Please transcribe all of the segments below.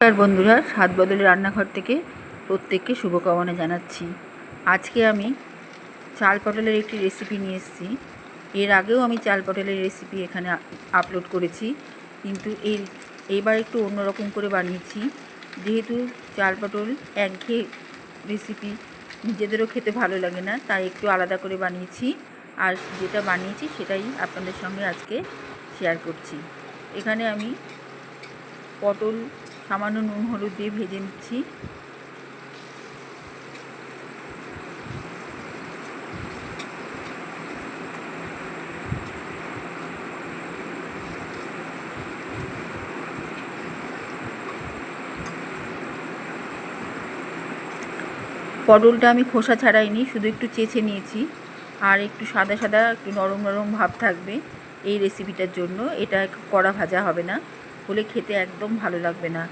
নমস্কার বন্ধুরা, সাত বদলের রান্নাঘর থেকে প্রত্যেককে শুভকামনা জানাচ্ছি। আজকে আমি চাল পটলের একটি রেসিপি নিয়ে এসেছি। এর আগেও আমি চাল পটলের রেসিপি এখানে আপলোড করেছি, কিন্তু এই এইবার একটু অন্যরকম করে বানিয়েছি। যেহেতু চাল পটল একঘেয়ে রেসিপি নিজেদেরও খেতে ভালো লাগে না, তাই একটু আলাদা করে বানিয়েছি। আর যেটা বানিয়েছি সেটাই আপনাদের সঙ্গে আজকে শেয়ার করছি। এখানে আমি পটল সামান্য নুন, হলুদ দিয়ে ভেজে নিচ্ছি। পটলটা আমি খোসা ছাড়াইনি, শুধু একটু চেঁচে নিয়েছি। আর একটু সাদা সাদা, একটু নরম নরম ভাব থাকবে এই রেসিপিটার জন্য। এটা কড়া ভাজা হবে না। হলে খেতে একদম ভালো লাগবে না।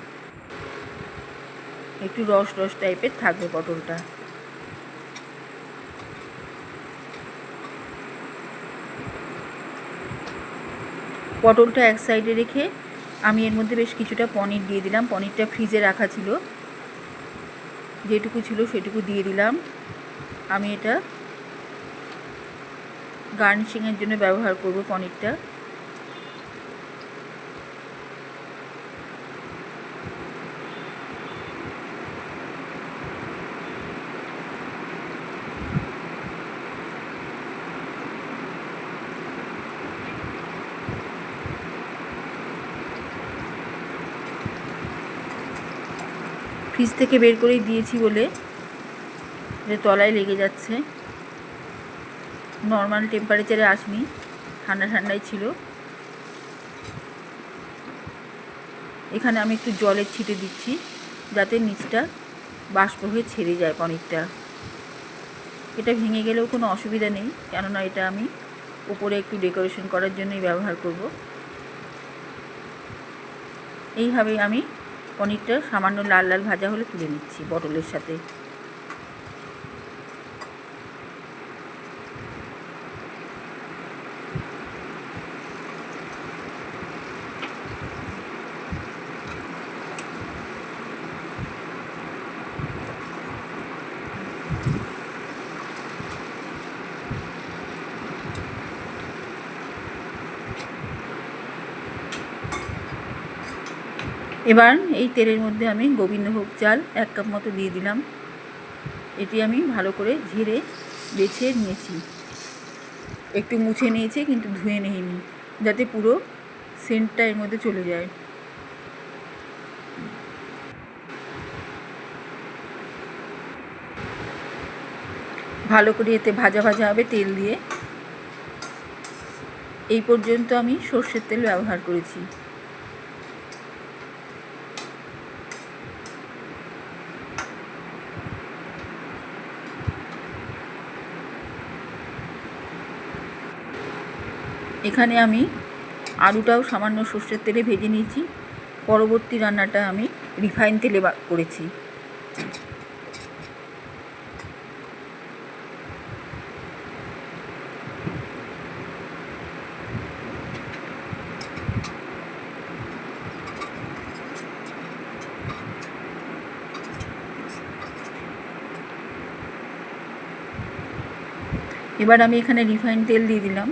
একটু রস রস টাইপের থাকবে পটলটা। পটলটা এক সাইডে রেখে আমি এর মধ্যে বেশ কিছুটা পনির দিয়ে দিলাম। পনিরটা ফ্রিজে রাখা ছিল। যেটুকু ছিল সেটুকু দিয়ে দিলাম। আমি এটা গার্নিশিংয়ের জন্য ব্যবহার করব পনিরটা। ফ্রিজ থেকে বের করেই দিয়েছি বলে যে তলায় লেগে যাচ্ছে। নর্মাল টেম্পারেচারে আসনি, ঠান্ডা ঠান্ডাই ছিল। এখানে আমি একটু জলের ছিটে দিচ্ছি, যাতে নিচটা বাষ্প হয়ে ছেড়ে যায় পনিরটা এটা ভেঙে গেলেও কোনো অসুবিধা নেই, কেননা এটা আমি উপরে একটু ডেকোরেশন করার জন্যই ব্যবহার করব। এইভাবেই আমি পনিরটা সামান্য লাল লাল ভাজা হলে তুলে নিচ্ছি পটলের সাথে। এবার এই তেলের মধ্যে আমি গোবিন্দভোগ চাল এক কাপ মতো দিয়ে দিলাম। এটি আমি ভালো করে ঝেড়ে বেছে নিয়েছি। একটু মুছে নিয়েছি, কিন্তু ধুয়ে নিইনি, যাতে পুরো সেন্টটা এর মধ্যে চলে যায়। ভালো করে এতে ভাজা ভাজা হবে তেল দিয়ে। এই পর্যন্ত আমি সর্ষের তেল ব্যবহার করেছি। এখানে আমি আলুটাও সামান্য সর্ষের তেলে ভেজে নিয়েছি। পরবর্তী রান্নাটা আমি রিফাইন তেলে করেছি। এবার আমি এখানে রিফাইন তেল দিয়ে দিলাম।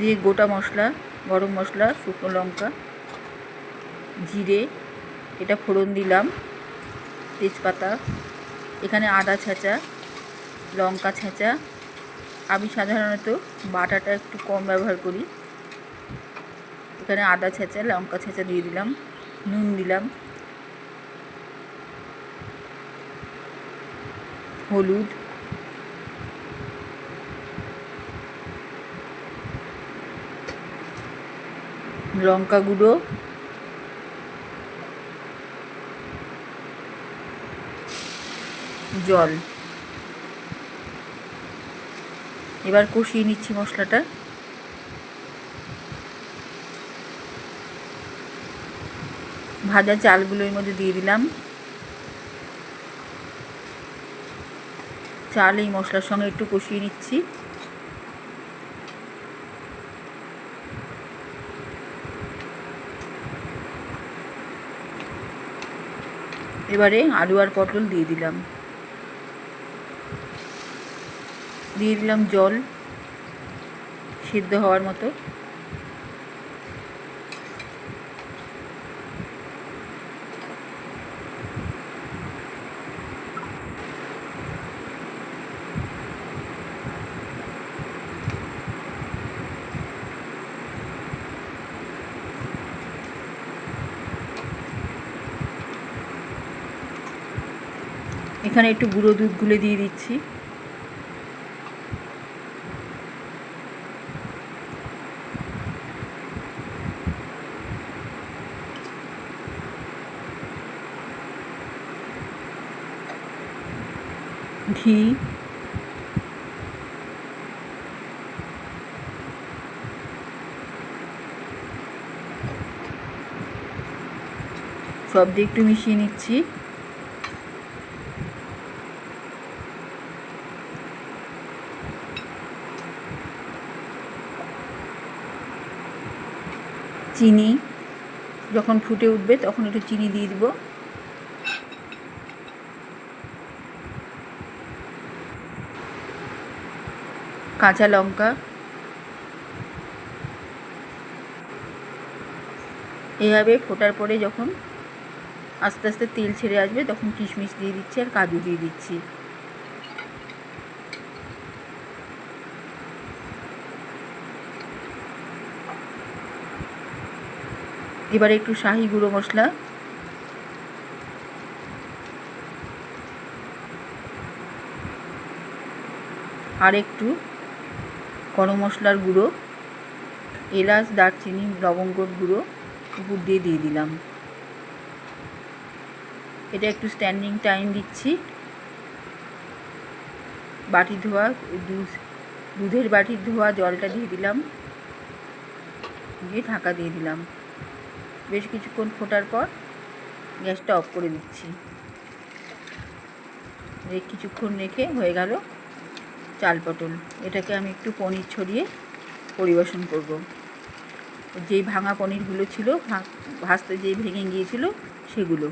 দিয়ে গোটা মশলা, গরম মশলা, শুকনো লঙ্কা, জিরে, এটা ফোড়ন দিলাম, তেজপাতা, এখানে আদা ছেঁচা, লঙ্কা ছেঁচা। আমি সাধারণত বাটাটা একটু কম ব্যবহার করি। এখানে আদা ছেঁচা, লঙ্কা ছেঁচা দিয়ে দিলাম, নুন দিলাম, হলুদ লঙ্কা গুঁড়ো। জল। এবার কষিয়ে নিচ্ছি মশলাটা। ভাজা চালগুলো এর মধ্যে দিয়ে দিলাম। চাল এই মশলার সঙ্গে একটু কষিয়ে নিচ্ছি। এবারে আলু আর পটল দিয়ে দিলাম। দিয়ে দিলাম জল সিদ্ধ হওয়ার মতো। এখানে একটু গুঁড়ো দুধ গুলে দিয়ে দিচ্ছি। ঘি। সব দিয়ে একটু মিশিয়ে নিচ্ছি। চিনি। যখন ফুটে উঠবে তখন একটু চিনি দিয়ে দিব। কাঁচা লঙ্কা। এভাবে ফোটার পরে যখন আস্তে আস্তে তেল ছেড়ে আসবে তখন কিশমিশ দিয়ে দিচ্ছি আর কাজু দিয়ে দিচ্ছি। এবারে একটু শাহি গুঁড়ো মশলা। আর একটু গরম মশলার গুঁড়ো, এলাচ, দারচিনি লবঙ্গর গুঁড়ো, উপর দিয়ে দিয়ে দিলাম। এটা একটু স্ট্যান্ডিং টাইম দিচ্ছি। বাটি ধোয়া, দুধ, দুধের বাটির ধোয়া, জলটা দিয়ে দিলাম। দিয়ে ঢাকা দিয়ে দিলাম। বেশ কিছুক্ষণ ফোটার পর গ্যাসটা অফ করে দিচ্ছি। কিছুক্ষণ রেখে হয়ে গেল চাল পটল। এটাকে আমি একটু পনির ছড়িয়ে পরিবেশন করব। যেই ভাঙা পনিরগুলো ছিল ভাজতে যেই ভেঙে গিয়েছিল, সেগুলো।